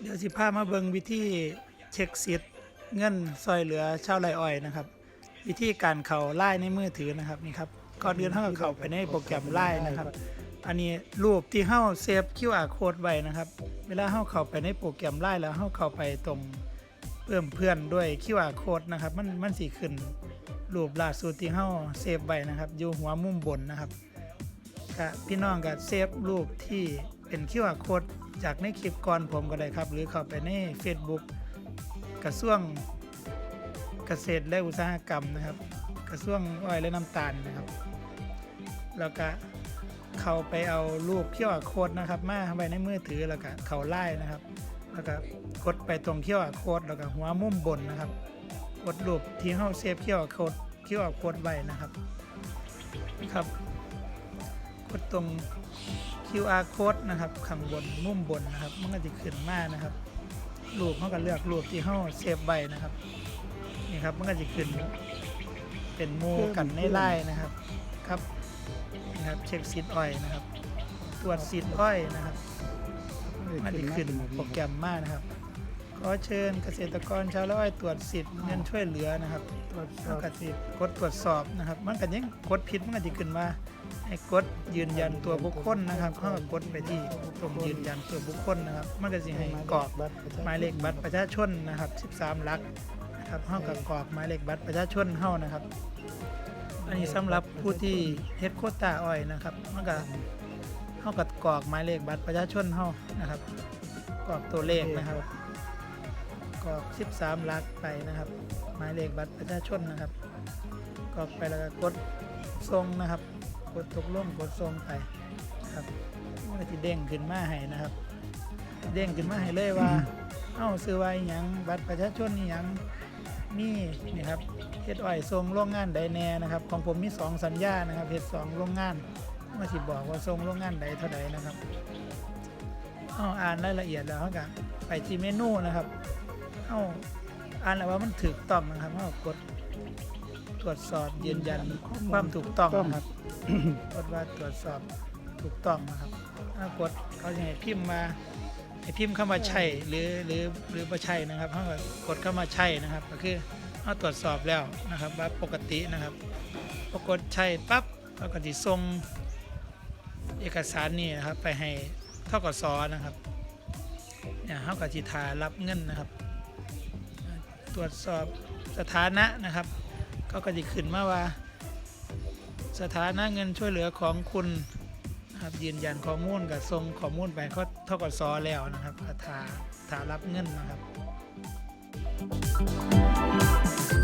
เดี๋ยวสิพามาเบิงวิธีเช็คสิทธิ์เงินซอยเหลือชาวไรอ้อยนะครับ วิธีการเข้าไล่ในมือถือนะครับนี่ครับก่อนอื่นเฮาก็เข้าไปในโปรแกรมไล่นะครับ อันนี้รูปที่เฮาเซฟ QR code ไว้นะครับ เวลาเฮาเข้าไปในโปรแกรมไล่แล้วเฮาเข้าไปตรงเพิ่มเพื่อนด้วย QR code นะครับมันมันสิขึ้นรูปล่าสุดที่เฮาเซฟไว้นะครับ อยู่หัวมุมบนนะครับก็พี่น้องก็เซฟรูปที่เป็น QR code จากในคลิปก่อนผมก็ได้ครับ หรือเข้าไปใน Facebook กระทรวงเกษตรและอุตสาหกรรมนะครับ กระทรวงอ้อยและน้ำตาลนะครับ แล้วก็เข้าไปเอารูปเขี้ยวโคดนะครับมาไว้ในมือถือแล้วก็เข้าไล่นะครับ แล้วก็กดไปตรงเขี้ยวโคดแล้วก็หัวมุมบนนะครับ กดรูปที่เฮาเซฟเขี้ยวโคดเขี้ยวโคดไว้นะครับครับ กดตรง QR code นะครับข้างบนมุมบนนะครับ มันก็จะขึ้นมานะครับรูปเขาก็เลือกรูปที่เขาเซฟไว้นะครับนี่ครับมันก็จะขึ้นเป็นหมูกันในไล่นะครับครับนี่ครับเช็คซีดอ้อยนะครับ ตรวจซีดอ้อยนะครับมันจะขึ้นโปรแกรมมานะครับขอเชิญเกษตรกรชาวไร่ตรวจสิทธิ์เงินช่วยเหลือนะครับตรวจสแล้อบก็สิกดตรวจสอบนะครับ มันก็ยังกดผิดมันก็จะขึ้นมา ให้กดยืนยันตัวบุคคลนะครับเข้าก็กดไปที่ตรงยืนยันตัวบุคคลนะครับ มันก็จะให้กรอกบัตรประชาชนหมายเลขบัตรประชาชนนะครับ 13 หลักนะครับเฮากับกรอกหมายเลขบัตรประชาชนเฮานะครับ อันนี้สำหรับผู้ที่เฮ็ดโคตาอ้อยนะครับมันก็เฮากับกรอกหมายเลขบัตรประชาชนเฮานะครับกรอกตัวเลขนะครับกรอก 13 หลักไปนะครับ หมายเลขบัตรประชาชนนะครับ กรอกไปแล้วก็กดส่งนะครับ กดตกลงกดส่งไปนะครับมันก็สิเด้งขึ้นมาให้นะครับเด้งขึ้นมาให้เลยว่า เอ้าซื้อไว้หยังบัตรประชาชนนี่หยังมีนี่ครับเฮ็ดอ้อยส่งโรงงานใดแน่นะครับ ของผมมีสองสัญญานะครับเฮ็ดสองโรงงานมาสิบอกว่าส่งโรงงานใดเท่าใดนะครับเอาอ่านรายละเอียดแล้วเขาก็ไปที่เมนูนะครับเอาอ่านแล้วว่ามันถูกต้องนะครับเขาก็กด ตรวจสอบยืนยันความถูกต้องนะครับกดว่าตรวจสอบถูกต้องนะครับถ้ากดเขาจะให้พิมพ์มาให้พิมพ์เข้ามาใช่หรือหรือหรือไม่ใช่นะครับเขาก็กดเข้ามาใช่นะครับ ก็คือเขาตรวจสอบแล้วนะครับว่าปกตินะครับพอกดใช่ปั๊บเขาก็จะส่งเอกสารนี่นะครับไปให้ทกสนะครับเนี่ยเขาก็จิทารับเงินนะครับ ตรวจสอบสถานะนะครับ เขาก็จะขึ้นมาว่า สถานะเงินช่วยเหลือของคุณนะครับยืนยันข้อมูลกับทรงข้อมูลไปเขาทกสแล้วนะครับก็ถาถารับเงินนะครับ